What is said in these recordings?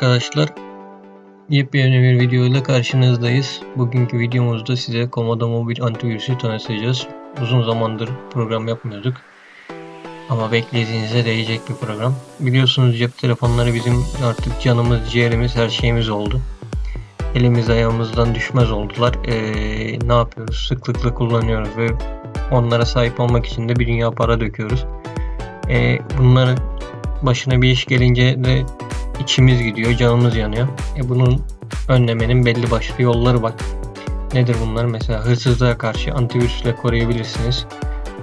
arkadaşlar. Yepyeni bir video ile karşınızdayız. Bugünkü videomuzda size Komodo Mobil antivirüsü tanıtacağız. Uzun zamandır program yapmıyorduk. Ama beklediğinize değecek bir program. Biliyorsunuz cep telefonları bizim artık canımız, ciğerimiz, her şeyimiz oldu. Elimiz ayağımızdan düşmez oldular. Ee, ne yapıyoruz? Sıklıkla kullanıyoruz ve onlara sahip olmak için de bir dünya para döküyoruz. Ee, bunların başına bir iş gelince de içimiz gidiyor, canımız yanıyor. E bunun önlemenin belli başlı yolları var. Nedir bunlar? Mesela hırsızlığa karşı antivirüsle koruyabilirsiniz.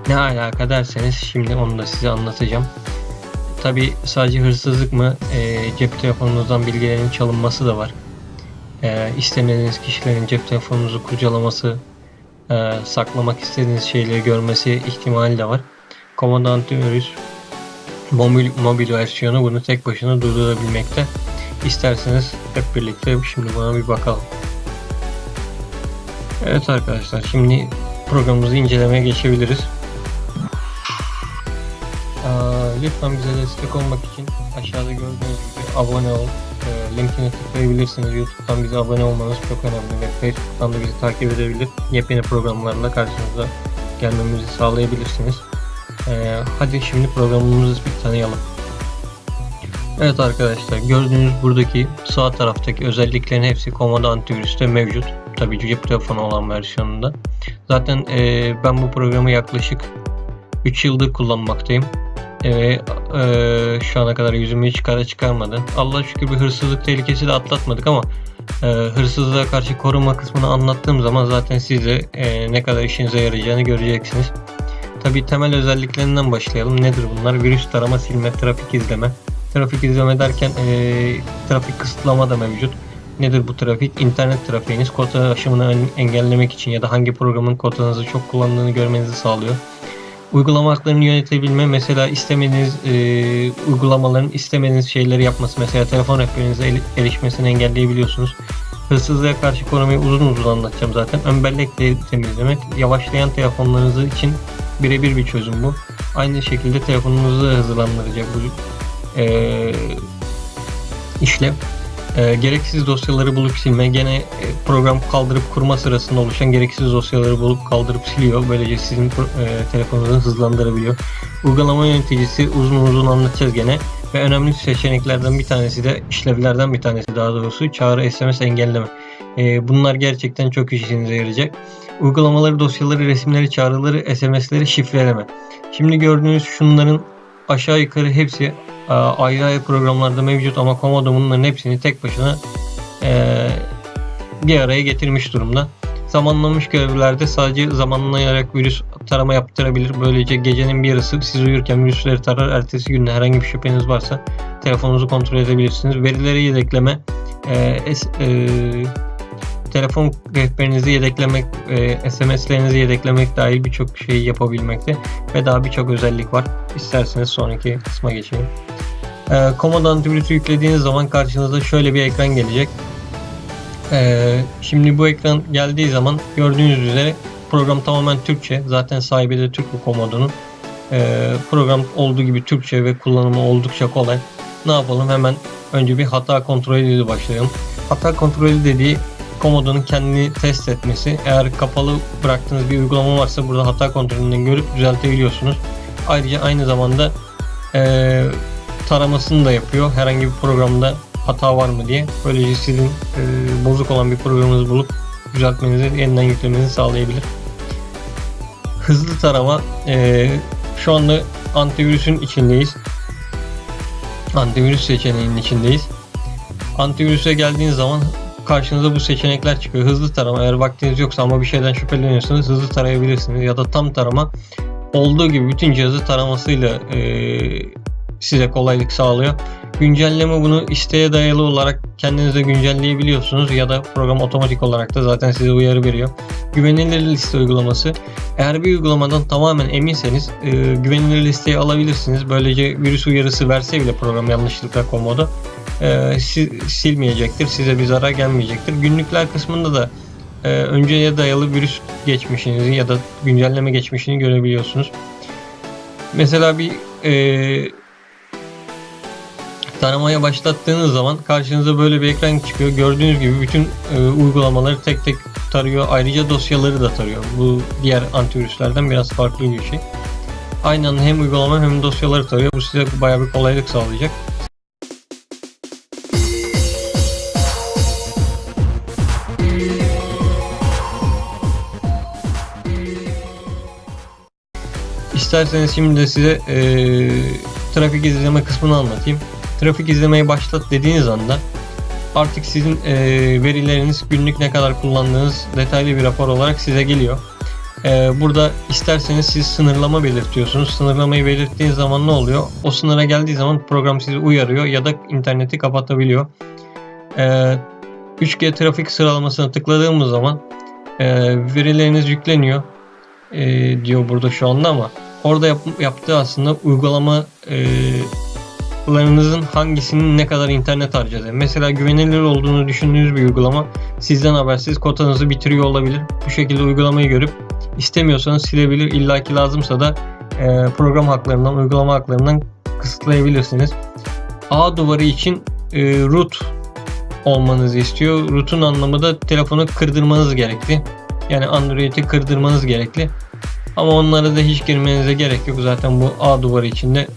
Ne alaka derseniz şimdi onu da size anlatacağım. Tabi sadece hırsızlık mı? E, cep telefonunuzdan bilgilerin çalınması da var. E, istemediğiniz kişilerin cep telefonunuzu kurcalaması, e, saklamak istediğiniz şeyleri görmesi ihtimali de var. Komando antivirüs mobil, mobil versiyonu bunu tek başına durdurabilmekte. İsterseniz hep birlikte şimdi buna bir bakalım. Evet arkadaşlar şimdi programımızı incelemeye geçebiliriz. Lütfen bize destek olmak için aşağıda gördüğünüz gibi abone ol. E, linkine tıklayabilirsiniz. YouTube'dan bize abone olmanız çok önemli ve Facebook'tan da bizi takip edebilir. Yepyeni programlarla karşınıza gelmemizi sağlayabilirsiniz. Ee, hadi şimdi programımızı bir tanıyalım. Evet arkadaşlar gördüğünüz buradaki sağ taraftaki özelliklerin hepsi Komodo antivirüste mevcut. Tabii cep telefonu olan versiyonunda. Zaten e, ben bu programı yaklaşık 3 yıldır kullanmaktayım. Ve e, şu ana kadar yüzümü hiç kara çıkarmadı. Allah şükür bir hırsızlık tehlikesi de atlatmadık ama e, hırsızlığa karşı koruma kısmını anlattığım zaman zaten siz de e, ne kadar işinize yarayacağını göreceksiniz. Tabi temel özelliklerinden başlayalım. Nedir bunlar? Virüs tarama, silme, trafik izleme. Trafik izleme derken e, trafik kısıtlama da mevcut. Nedir bu trafik? İnternet trafiğiniz kota aşımını engellemek için ya da hangi programın kotanızı çok kullandığını görmenizi sağlıyor. Uygulama haklarını yönetebilme, mesela istemediğiniz e, uygulamaların istemediğiniz şeyleri yapması, mesela telefon rehberinize erişmesini engelleyebiliyorsunuz. Hırsızlığa karşı korumayı uzun uzun anlatacağım zaten. Ön bellekleri temizlemek, yavaşlayan telefonlarınızı için birebir bir çözüm bu. Aynı şekilde telefonunuzu da hızlandıracak bu e, işlem. E, gereksiz dosyaları bulup silme, gene e, program kaldırıp kurma sırasında oluşan gereksiz dosyaları bulup kaldırıp siliyor. Böylece sizin e, telefonunuzu hızlandırabiliyor. Uygulama yöneticisi uzun uzun anlatacağız gene. Ve önemli seçeneklerden bir tanesi de işlevlerden bir tanesi daha doğrusu çağrı SMS engelleme. E, bunlar gerçekten çok işinize yarayacak. Uygulamaları, dosyaları, resimleri, çağrıları, SMS'leri şifreleme. Şimdi gördüğünüz şunların aşağı yukarı hepsi e, ayrı ayrı programlarda mevcut ama Komodo bunların hepsini tek başına e, bir araya getirmiş durumda. Zamanlanmış görevlerde sadece zamanlayarak virüs tarama yaptırabilir. Böylece gecenin bir yarısı siz uyurken virüsleri tarar. Ertesi günde herhangi bir şüpheniz varsa telefonunuzu kontrol edebilirsiniz. Verileri yedekleme, e, e, telefon rehberinizi yedeklemek, e, SMS'lerinizi yedeklemek dahil birçok şeyi yapabilmekte ve daha birçok özellik var. İsterseniz sonraki kısma geçelim. E, Komodo antivirüsü yüklediğiniz zaman karşınıza şöyle bir ekran gelecek. E, şimdi bu ekran geldiği zaman gördüğünüz üzere program tamamen Türkçe. Zaten sahibi de Türk bu Komodo'nun. E, program olduğu gibi Türkçe ve kullanımı oldukça kolay. Ne yapalım hemen önce bir hata kontrolü başlayalım. Hata kontrolü dediği Komodo'nun kendini test etmesi. Eğer kapalı bıraktığınız bir uygulama varsa burada hata kontrolünden görüp düzeltebiliyorsunuz. Ayrıca aynı zamanda e, taramasını da yapıyor. Herhangi bir programda hata var mı diye. Böylece sizin e, bozuk olan bir programınızı bulup düzeltmenizi, yeniden yüklemenizi sağlayabilir. Hızlı tarama. E, şu anda antivirüsün içindeyiz. Antivirüs seçeneğinin içindeyiz. Antivirüse geldiğiniz zaman karşınıza bu seçenekler çıkıyor. Hızlı tarama eğer vaktiniz yoksa ama bir şeyden şüpheleniyorsanız hızlı tarayabilirsiniz. Ya da tam tarama olduğu gibi bütün cihazı taramasıyla e, size kolaylık sağlıyor. Güncelleme bunu isteğe dayalı olarak kendinize güncelleyebiliyorsunuz ya da program otomatik olarak da zaten size uyarı veriyor. Güvenilir liste uygulaması. Eğer bir uygulamadan tamamen eminseniz e, güvenilir listeyi alabilirsiniz. Böylece virüs uyarısı verse bile program yanlışlıkla komoda e, silmeyecektir. Size bir zarar gelmeyecektir. Günlükler kısmında da e, önceye dayalı virüs geçmişinizi ya da güncelleme geçmişini görebiliyorsunuz. Mesela bir e, Taramaya başlattığınız zaman karşınıza böyle bir ekran çıkıyor. Gördüğünüz gibi bütün e, uygulamaları tek tek tarıyor. Ayrıca dosyaları da tarıyor. Bu diğer antivirüslerden biraz farklı bir şey. Aynı anda hem uygulama hem dosyaları tarıyor. Bu size bayağı bir kolaylık sağlayacak. İsterseniz şimdi de size e, trafik izleme kısmını anlatayım. Trafik izlemeyi başlat dediğiniz anda artık sizin e, verileriniz günlük ne kadar kullandığınız detaylı bir rapor olarak size geliyor. E, burada isterseniz siz sınırlama belirtiyorsunuz. Sınırlamayı belirttiğiniz zaman ne oluyor? O sınıra geldiği zaman program sizi uyarıyor ya da interneti kapatabiliyor. E, 3G trafik sıralamasına tıkladığımız zaman e, verileriniz yükleniyor e, diyor burada şu anda ama orada yap, yaptığı aslında uygulama e, larınızın hangisinin ne kadar internet harcadığı. Mesela güvenilir olduğunu düşündüğünüz bir uygulama sizden habersiz kotanızı bitiriyor olabilir. Bu şekilde uygulamayı görüp istemiyorsanız silebilir. İlla ki lazımsa da e, program haklarından, uygulama haklarından kısıtlayabilirsiniz. A duvarı için e, root olmanızı istiyor. Root'un anlamı da telefonu kırdırmanız gerekli. Yani Android'i kırdırmanız gerekli. Ama onlara da hiç girmenize gerek yok. Zaten bu A duvarı içinde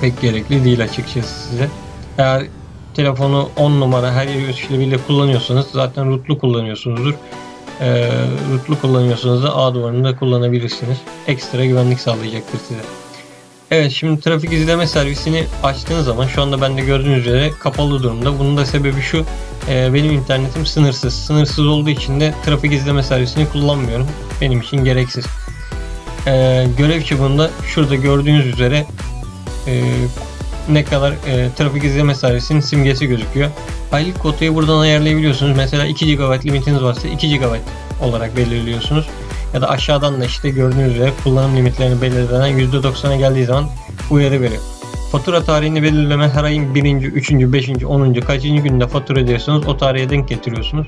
pek gerekli değil açıkçası size. Eğer telefonu 10 numara her yeri işleviyle kullanıyorsanız zaten rootlu kullanıyorsunuzdur. Ee, rootlu kullanıyorsanız da A duvarını da kullanabilirsiniz. Ekstra güvenlik sağlayacaktır size. Evet şimdi trafik izleme servisini açtığınız zaman şu anda bende gördüğünüz üzere kapalı durumda. Bunun da sebebi şu e, benim internetim sınırsız. Sınırsız olduğu için de trafik izleme servisini kullanmıyorum. Benim için gereksiz. E, görev çubuğunda şurada gördüğünüz üzere e, ne kadar e, trafik izleme servisinin simgesi gözüküyor. Aylık kotayı buradan ayarlayabiliyorsunuz. Mesela 2 GB limitiniz varsa 2 GB olarak belirliyorsunuz. Ya da aşağıdan da işte gördüğünüz üzere kullanım limitlerini belirlenen %90'a geldiği zaman uyarı veriyor. Fatura tarihini belirleme her ayın 1. 3. 5. 10. kaçıncı günde fatura ediyorsanız o tarihe denk getiriyorsunuz.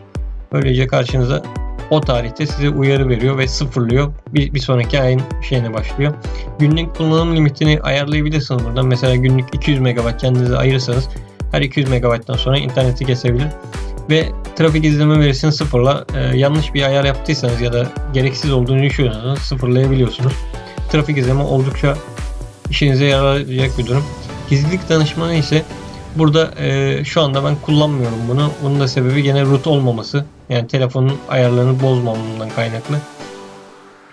Böylece karşınıza o tarihte size uyarı veriyor ve sıfırlıyor. Bir, bir sonraki ayın şeyine başlıyor. Günlük kullanım limitini ayarlayabilirsiniz buradan. Mesela günlük 200 MB kendinize ayırırsanız her 200 MB'dan sonra interneti kesebilir. Ve trafik izleme verisini sıfırla e, yanlış bir ayar yaptıysanız ya da gereksiz olduğunu düşünüyorsanız sıfırlayabiliyorsunuz. Trafik izleme oldukça işinize yarayacak bir durum. Gizlilik danışmanı ise burada e, şu anda ben kullanmıyorum bunu. Bunun da sebebi gene root olmaması. Yani telefonun ayarlarını bozmamamdan kaynaklı.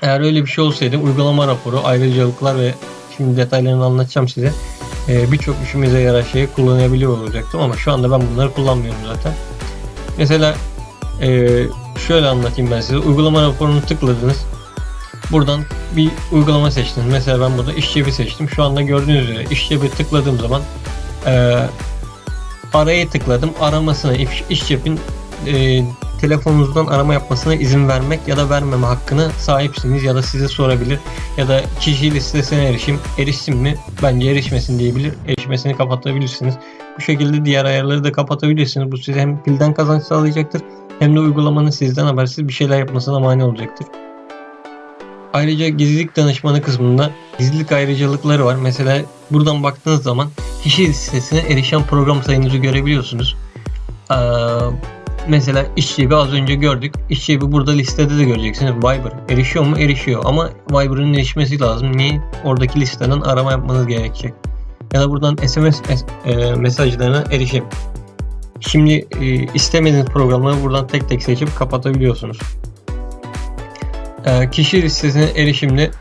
Eğer öyle bir şey olsaydı uygulama raporu, ayrıcalıklar ve şimdi detaylarını anlatacağım size. E, Birçok işimize yarar şeyi kullanabiliyor olacaktım ama şu anda ben bunları kullanmıyorum zaten. Mesela e, şöyle anlatayım ben size. Uygulama raporunu tıkladınız. Buradan bir uygulama seçtiniz. Mesela ben burada iş cebi seçtim. Şu anda gördüğünüz üzere iş cebi tıkladığım zaman e, araya tıkladım. Aramasına iş, iş cebin e, telefonunuzdan arama yapmasına izin vermek ya da vermeme hakkını sahipsiniz ya da size sorabilir. Ya da kişi listesine erişim erişsin mi? Bence erişmesin diyebilir. Erişmesini kapatabilirsiniz. Bu şekilde diğer ayarları da kapatabilirsiniz. Bu size hem pilden kazanç sağlayacaktır hem de uygulamanın sizden habersiz bir şeyler yapmasına mani olacaktır. Ayrıca gizlilik danışmanı kısmında gizlilik ayrıcalıkları var. Mesela buradan baktığınız zaman kişi listesine erişen program sayınızı görebiliyorsunuz. Ee, mesela iş cebi az önce gördük. İş cebi burada listede de göreceksiniz. Viber erişiyor mu? Erişiyor. Ama Viber'ın erişmesi lazım. Niye? Oradaki listeden arama yapmanız gerekecek. Ya da buradan SMS e, mesajlarına erişim. Şimdi e, istemediğiniz programları buradan tek tek seçip kapatabiliyorsunuz. E, kişi listesine erişimde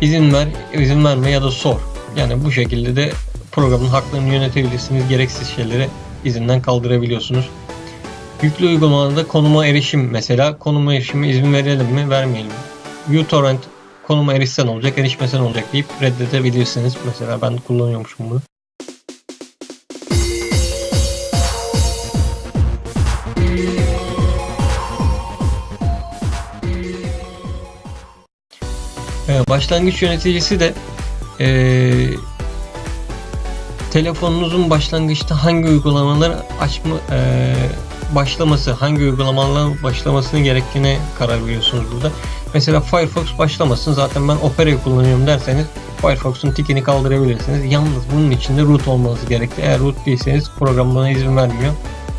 izin ver, izin verme ya da sor. Yani bu şekilde de programın haklarını yönetebilirsiniz. Gereksiz şeyleri izinden kaldırabiliyorsunuz. Yüklü uygulamalarda konuma erişim mesela konuma erişimi izin verelim mi vermeyelim mi? uTorrent konuma erişsen olacak erişmesen olacak deyip reddedebilirsiniz. Mesela ben kullanıyormuşum bunu. Başlangıç yöneticisi de ee, telefonunuzun başlangıçta hangi uygulamaları açma e, başlaması, hangi uygulamaların başlamasını gerektiğine karar veriyorsunuz burada. Mesela Firefox başlamasın zaten ben Opera'yı kullanıyorum derseniz Firefox'un tikini kaldırabilirsiniz. Yalnız bunun için de root olmanız gerekli. Eğer root değilseniz program buna izin vermiyor.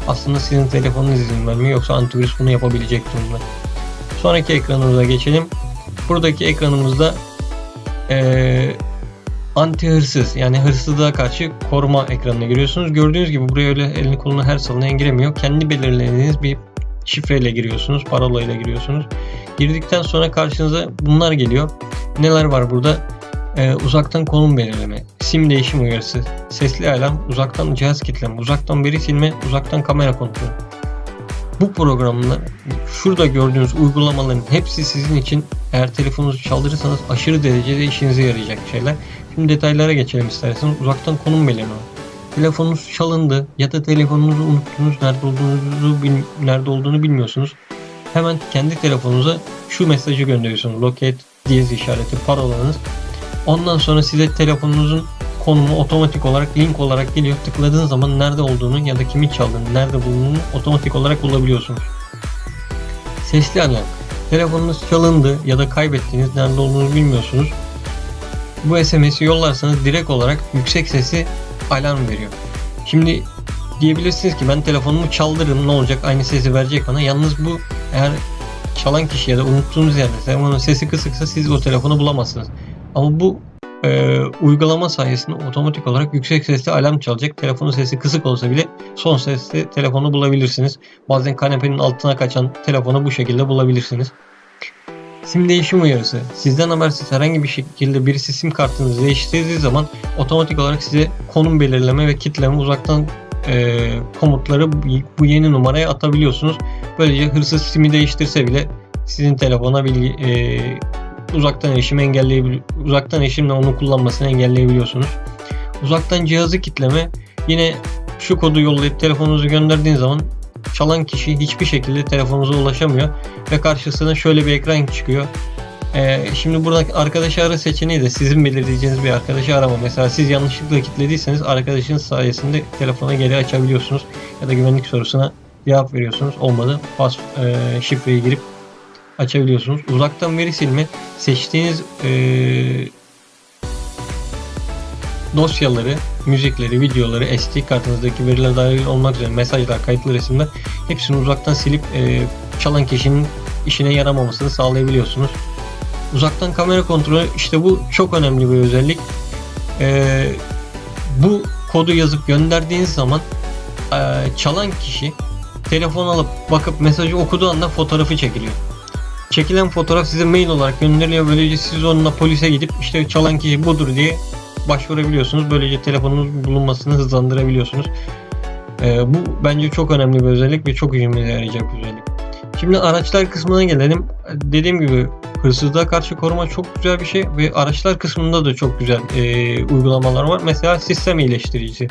Aslında sizin telefonunuz izin vermiyor yoksa antivirüs bunu yapabilecek durumda. Sonraki ekranımıza geçelim. Buradaki ekranımızda eee anti hırsız yani hırsızlığa karşı koruma ekranına giriyorsunuz. Gördüğünüz gibi buraya öyle elini kolunu her sallayan giremiyor. Kendi belirlediğiniz bir şifreyle giriyorsunuz, parolayla giriyorsunuz. Girdikten sonra karşınıza bunlar geliyor. Neler var burada? Ee, uzaktan konum belirleme, sim değişim uyarısı, sesli alarm, uzaktan cihaz kilitleme, uzaktan veri silme, uzaktan kamera kontrolü. Bu programlar şurada gördüğünüz uygulamaların hepsi sizin için eğer telefonunuzu çaldırırsanız aşırı derecede işinize yarayacak şeyler. Şimdi detaylara geçelim isterseniz. Uzaktan konum belirleme. Telefonunuz çalındı ya da telefonunuzu unuttunuz, nerede olduğunuzu nerede olduğunu bilmiyorsunuz. Hemen kendi telefonunuza şu mesajı gönderiyorsunuz. Locate diyez işareti parolanız. Ondan sonra size telefonunuzun konumu otomatik olarak link olarak geliyor. Tıkladığın zaman nerede olduğunu ya da kimin çaldığını, nerede bulunduğunu otomatik olarak bulabiliyorsunuz. Sesli alarm. Telefonunuz çalındı ya da kaybettiğiniz nerede olduğunu bilmiyorsunuz. Bu SMS'i yollarsanız direkt olarak yüksek sesli alarm veriyor. Şimdi diyebilirsiniz ki ben telefonumu çaldırırım ne olacak aynı sesi verecek bana. Yalnız bu eğer çalan kişi ya da unuttuğunuz yerde telefonun sesi kısıksa siz o telefonu bulamazsınız. Ama bu e, uygulama sayesinde otomatik olarak yüksek sesli alarm çalacak. Telefonun sesi kısık olsa bile son sesli telefonu bulabilirsiniz. Bazen kanepenin altına kaçan telefonu bu şekilde bulabilirsiniz. Sim değişim uyarısı. Sizden habersiz herhangi bir şekilde birisi sim kartınızı değiştirdiği zaman otomatik olarak size konum belirleme ve kitleme uzaktan e, komutları bu yeni numaraya atabiliyorsunuz. Böylece hırsız simi değiştirse bile sizin telefona bilgi e, uzaktan erişim engelleyebil uzaktan erişimle onu kullanmasını engelleyebiliyorsunuz. Uzaktan cihazı kitleme yine şu kodu yollayıp telefonunuzu gönderdiğiniz zaman çalan kişi hiçbir şekilde telefonunuza ulaşamıyor ve karşısına şöyle bir ekran çıkıyor. Ee, şimdi burada arkadaşı ara seçeneği de sizin belirleyeceğiniz bir arkadaşı arama. Mesela siz yanlışlıkla kilitlediyseniz arkadaşın sayesinde telefona geri açabiliyorsunuz ya da güvenlik sorusuna cevap veriyorsunuz. Olmadı pas e, şifreyi girip açabiliyorsunuz. Uzaktan veri silme seçtiğiniz e, dosyaları, müzikleri, videoları, SD kartınızdaki veriler dahil olmak üzere mesajlar, kayıtlı resimler hepsini uzaktan silip e, çalan kişinin işine yaramamasını sağlayabiliyorsunuz. Uzaktan kamera kontrolü işte bu çok önemli bir özellik. E, bu kodu yazıp gönderdiğiniz zaman e, çalan kişi telefon alıp bakıp mesajı okuduğu anda fotoğrafı çekiliyor. Çekilen fotoğraf size mail olarak gönderiliyor. Böylece siz onunla polise gidip işte çalan kişi budur diye başvurabiliyorsunuz. Böylece telefonunuz bulunmasını hızlandırabiliyorsunuz. Ee, bu bence çok önemli bir özellik ve çok işimize yarayacak bir özellik. Şimdi araçlar kısmına gelelim. Dediğim gibi hırsızlığa karşı koruma çok güzel bir şey ve araçlar kısmında da çok güzel e, uygulamalar var. Mesela sistem iyileştirici.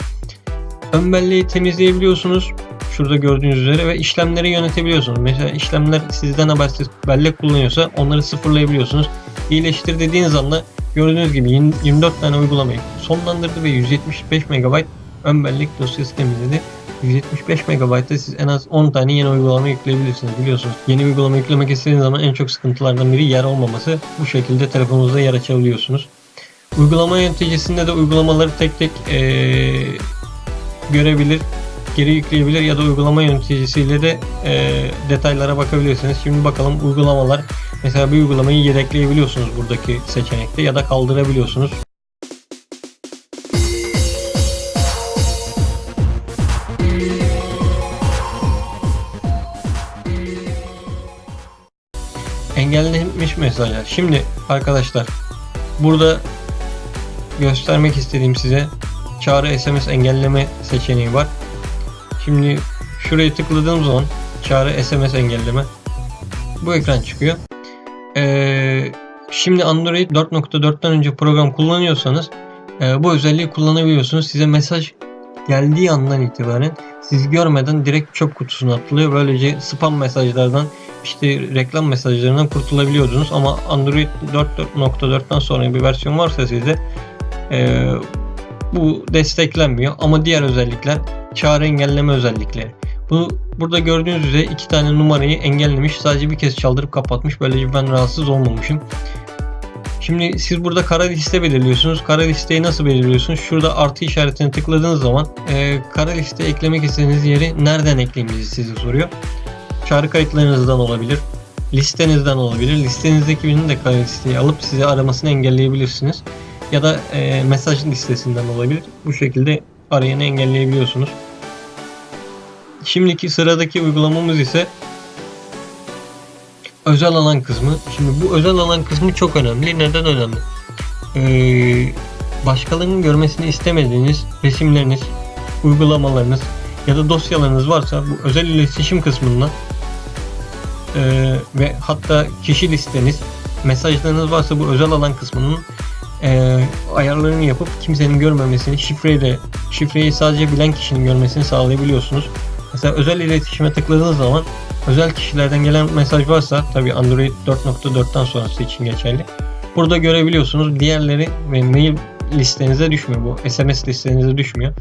Ön belleği temizleyebiliyorsunuz. Şurada gördüğünüz üzere ve işlemleri yönetebiliyorsunuz. Mesela işlemler sizden habersiz bellek kullanıyorsa onları sıfırlayabiliyorsunuz. İyileştir dediğiniz anda gördüğünüz gibi 24 tane uygulamayı sonlandırdı ve 175 MB ön bellek dosyası temizledi. 175 MB'da siz en az 10 tane yeni uygulama yükleyebilirsiniz biliyorsunuz. Yeni uygulama yüklemek istediğiniz zaman en çok sıkıntılardan biri yer olmaması. Bu şekilde telefonunuzda yer açabiliyorsunuz. Uygulama yöneticisinde de uygulamaları tek tek ee, görebilir, geri yükleyebilir ya da uygulama yöneticisiyle de e, detaylara bakabilirsiniz. Şimdi bakalım uygulamalar. Mesela bir uygulamayı yedekleyebiliyorsunuz buradaki seçenekte ya da kaldırabiliyorsunuz. Engellenmiş mesajlar. Şimdi arkadaşlar burada göstermek istediğim size çağrı SMS engelleme seçeneği var. Şimdi şuraya tıkladığım zaman çağrı SMS engelleme bu ekran çıkıyor. Ee, şimdi Android 4.4'ten önce program kullanıyorsanız e, bu özelliği kullanabiliyorsunuz. Size mesaj geldiği andan itibaren siz görmeden direkt çöp kutusuna atılıyor. Böylece spam mesajlardan işte reklam mesajlarından kurtulabiliyordunuz ama Android 4.4'ten sonra bir versiyon varsa sizde e, bu desteklenmiyor ama diğer özellikler çağrı engelleme özellikleri. Bu burada gördüğünüz üzere iki tane numarayı engellemiş. Sadece bir kez çaldırıp kapatmış. Böylece ben rahatsız olmamışım. Şimdi siz burada kara liste belirliyorsunuz. Kara listeyi nasıl belirliyorsunuz? Şurada artı işaretine tıkladığınız zaman e, kara liste eklemek istediğiniz yeri nereden ekleyeyim size soruyor. Çağrı kayıtlarınızdan olabilir. Listenizden olabilir. Listenizdeki birinin de kara listeyi alıp size aramasını engelleyebilirsiniz. Ya da e, mesaj listesinden olabilir. Bu şekilde arayanı engelleyebiliyorsunuz. Şimdiki sıradaki uygulamamız ise özel alan kısmı. Şimdi bu özel alan kısmı çok önemli. Neden önemli? Ee, başkalarının görmesini istemediğiniz resimleriniz, uygulamalarınız ya da dosyalarınız varsa bu özel iletişim kısmından e, ve hatta kişi listeniz, mesajlarınız varsa bu özel alan kısmının e, ayarlarını yapıp kimsenin görmemesini, şifreyi de şifreyi sadece bilen kişinin görmesini sağlayabiliyorsunuz. Mesela özel iletişime tıkladığınız zaman özel kişilerden gelen mesaj varsa tabi Android 4.4'ten sonrası için geçerli. Burada görebiliyorsunuz. Diğerleri ve mail listenize düşmüyor. Bu SMS listenize düşmüyor.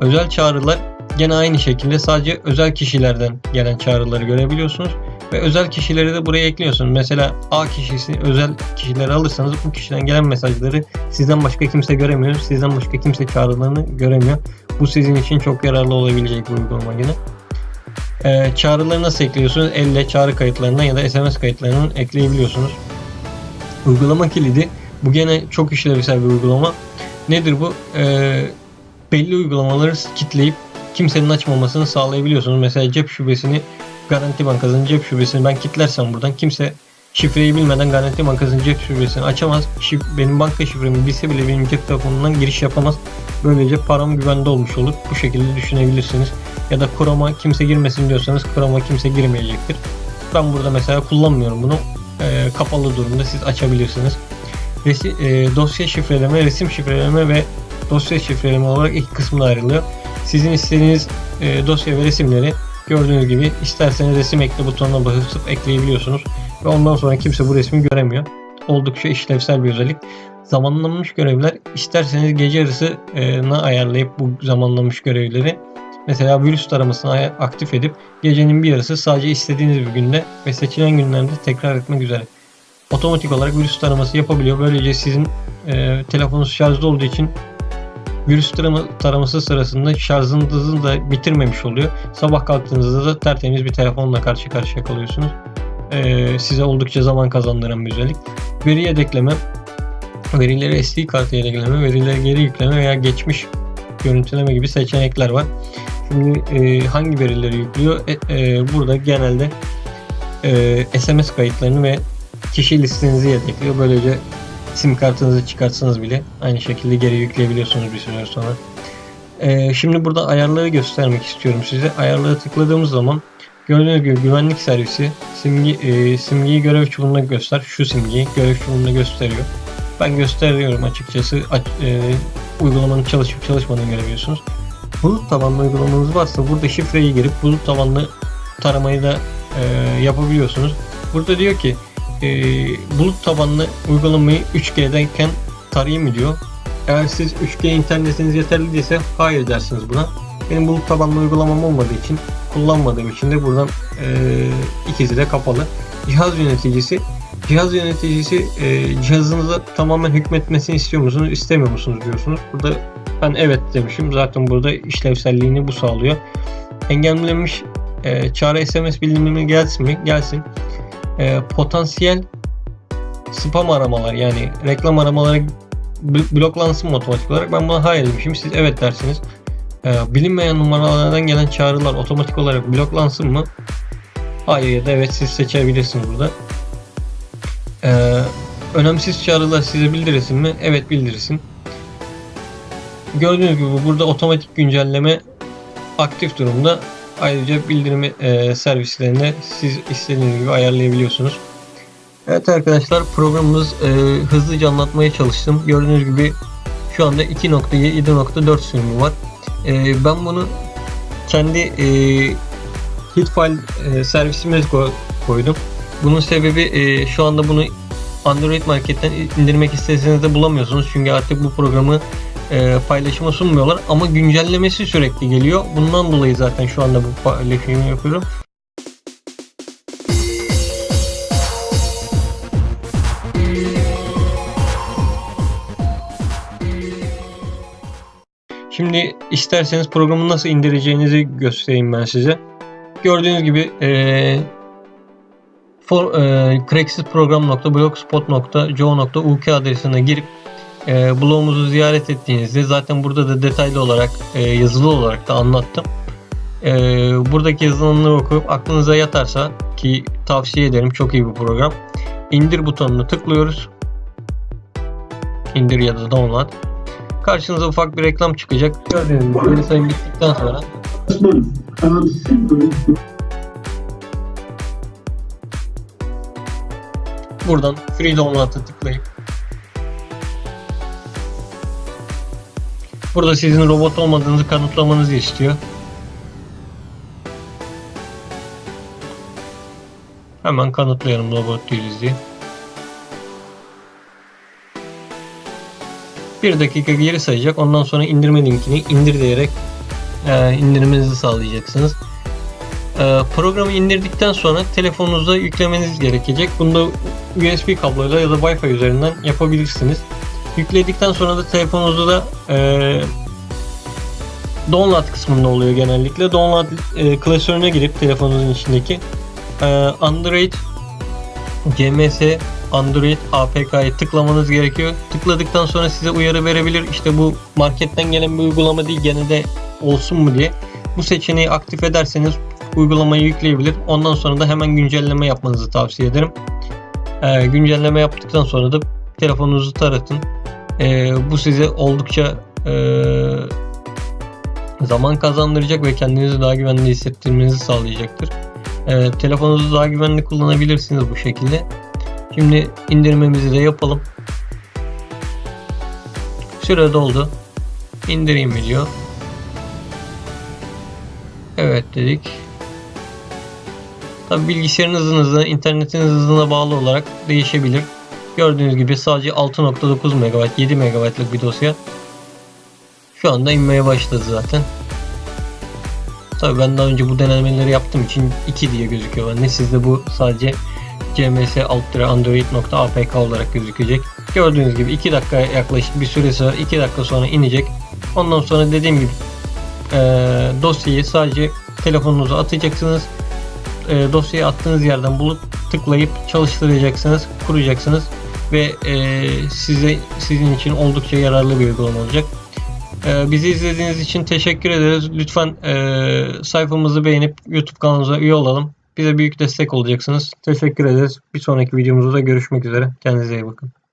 Özel çağrılar gene aynı şekilde sadece özel kişilerden gelen çağrıları görebiliyorsunuz. Ve özel kişileri de buraya ekliyorsunuz. Mesela A kişisi özel kişileri alırsanız bu kişiden gelen mesajları sizden başka kimse göremiyor. Sizden başka kimse çağrılarını göremiyor. Bu sizin için çok yararlı olabilecek bir uygulama yine. Ee, çağrıları nasıl ekliyorsunuz? Elle çağrı kayıtlarından ya da SMS kayıtlarından ekleyebiliyorsunuz. Uygulama kilidi. Bu gene çok işlevsel bir uygulama. Nedir bu? Ee, belli uygulamaları kitleyip kimsenin açmamasını sağlayabiliyorsunuz. Mesela cep şubesini Garanti Bankası'nın cep şubesini ben kitlersem buradan kimse şifreyi bilmeden Garanti Bankası'nın cep şubesini açamaz. Şif, benim banka şifremi bilse bile benim cep telefonundan giriş yapamaz. Böylece param güvende olmuş olur. Bu şekilde düşünebilirsiniz. Ya da Chrome'a kimse girmesin diyorsanız Chrome'a kimse girmeyecektir. Ben burada mesela kullanmıyorum bunu. E, kapalı durumda siz açabilirsiniz. Resi, e, dosya şifreleme, resim şifreleme ve dosya şifreleme olarak iki kısmına ayrılıyor. Sizin istediğiniz e, dosya ve resimleri gördüğünüz gibi isterseniz resim ekle butonuna basıp ekleyebiliyorsunuz. Ve ondan sonra kimse bu resmi göremiyor. Oldukça işlevsel bir özellik. Zamanlanmış görevler isterseniz gece yarısına ayarlayıp bu zamanlanmış görevleri mesela virüs taramasını aktif edip gecenin bir yarısı sadece istediğiniz bir günde ve seçilen günlerde tekrar etmek üzere. Otomatik olarak virüs taraması yapabiliyor. Böylece sizin e, telefonunuz şarjda olduğu için virüs tarama, taraması sırasında şarjınızı da bitirmemiş oluyor. Sabah kalktığınızda da tertemiz bir telefonla karşı karşıya kalıyorsunuz. Ee, size oldukça zaman kazandıran bir özellik. Veri yedekleme, verileri SD kartı yedekleme, verileri geri yükleme veya geçmiş görüntüleme gibi seçenekler var. Şimdi e, hangi verileri yüklüyor? E, e, burada genelde e, SMS kayıtlarını ve kişi listenizi yedekliyor. Böylece sim kartınızı çıkartsanız bile aynı şekilde geri yükleyebiliyorsunuz bir süre sonra. Ee, şimdi burada ayarları göstermek istiyorum size. Ayarlara tıkladığımız zaman gördüğünüz gibi güvenlik servisi simgi, e, simgeyi görev çubuğuna göster. Şu simgeyi görev çubuğuna gösteriyor. Ben gösteriyorum açıkçası. E, uygulamanın çalışıp çalışmadığını görebiliyorsunuz. Bulut tabanlı uygulamanız varsa burada şifreyi girip bulut tabanlı taramayı da e, yapabiliyorsunuz. Burada diyor ki e, bulut tabanlı uygulamayı 3G'deyken tarayayım mı diyor. Eğer siz 3G internetiniz yeterli değilse hayır dersiniz buna. Benim bulut tabanlı uygulamam olmadığı için kullanmadığım için de buradan e, ikisi de kapalı. Cihaz yöneticisi Cihaz yöneticisi e, cihazınıza tamamen hükmetmesini istiyor musunuz, istemiyor musunuz diyorsunuz. Burada ben evet demişim. Zaten burada işlevselliğini bu sağlıyor. Engellenmiş e, çağrı SMS bildirimi gelsin mi? Gelsin e, potansiyel spam aramalar yani reklam aramaları bloklansın mı otomatik olarak? Ben buna hayır demişim. Siz evet dersiniz. E, bilinmeyen numaralardan gelen çağrılar otomatik olarak bloklansın mı? Hayır ya da evet siz seçebilirsiniz burada. E, önemsiz çağrılar size bildirilsin mi? Evet bildirilsin. Gördüğünüz gibi burada otomatik güncelleme aktif durumda. Ayrıca bildirim e, servislerini siz istediğiniz gibi ayarlayabiliyorsunuz. Evet arkadaşlar programımız e, hızlıca anlatmaya çalıştım. Gördüğünüz gibi şu anda 2.7.4 sürümü var. E, ben bunu kendi e, Hitfile e, servisime koydum. Bunun sebebi e, şu anda bunu Android marketten indirmek isteseniz bulamıyorsunuz. Çünkü artık bu programı e, paylaşıma sunmuyorlar ama güncellemesi sürekli geliyor. Bundan dolayı zaten şu anda bu paylaşımı yapıyorum. Şimdi isterseniz programı nasıl indireceğinizi göstereyim ben size. Gördüğünüz gibi eee for, e, cracksizprogram.blogspot.co.uk adresine girip e, blogumuzu ziyaret ettiğinizde zaten burada da detaylı olarak e, yazılı olarak da anlattım. E, buradaki yazılımları okuyup aklınıza yatarsa ki tavsiye ederim çok iyi bir program. İndir butonunu tıklıyoruz. İndir ya da download. Karşınıza ufak bir reklam çıkacak. Gördüğünüz gibi veri sayım bittikten sonra buradan free download'a tıklayıp Burada sizin robot olmadığınızı kanıtlamanızı istiyor. Hemen kanıtlayalım robot değiliz diye. Bir dakika geri sayacak. Ondan sonra indirme linkini indir diyerek e, indirmenizi sağlayacaksınız. E, programı indirdikten sonra telefonunuza yüklemeniz gerekecek. Bunu da USB kabloyla ya da Wi-Fi üzerinden yapabilirsiniz. Yükledikten sonra da telefonunuzu da e, download kısmında oluyor genellikle. Download e, klasörüne girip telefonunuzun içindeki e, Android CMS Android APK'yı tıklamanız gerekiyor. Tıkladıktan sonra size uyarı verebilir. İşte bu marketten gelen bir uygulama değil gene de olsun mu diye. Bu seçeneği aktif ederseniz uygulamayı yükleyebilir. Ondan sonra da hemen güncelleme yapmanızı tavsiye ederim. Ee, güncelleme yaptıktan sonra da telefonunuzu taratın. Ee, bu size oldukça ee, zaman kazandıracak ve kendinizi daha güvenli hissettirmenizi sağlayacaktır. Ee, telefonunuzu daha güvenli kullanabilirsiniz bu şekilde. Şimdi indirmemizi de yapalım. Süre doldu. İndireyim diyor. Evet dedik. Tabi bilgisayarın hızınıza, internetin hızına bağlı olarak değişebilir. Gördüğünüz gibi sadece 6.9 MB, 7 MB'lık bir dosya. Şu anda inmeye başladı zaten. Tabi ben daha önce bu denemeleri yaptığım için 2 diye gözüküyor bende. Sizde bu sadece cms android.apk olarak gözükecek. Gördüğünüz gibi 2 dakika yaklaşık bir süresi var. 2 dakika sonra inecek. Ondan sonra dediğim gibi e, dosyayı sadece telefonunuza atacaksınız. E, dosyayı attığınız yerden bulup tıklayıp çalıştıracaksınız, kuracaksınız ve e, size sizin için oldukça yararlı bir uygulama olacak. E, bizi izlediğiniz için teşekkür ederiz. Lütfen e, sayfamızı beğenip YouTube kanalımıza üye olalım. Bize büyük destek olacaksınız. Teşekkür ederiz. Bir sonraki videomuzda görüşmek üzere. Kendinize iyi bakın.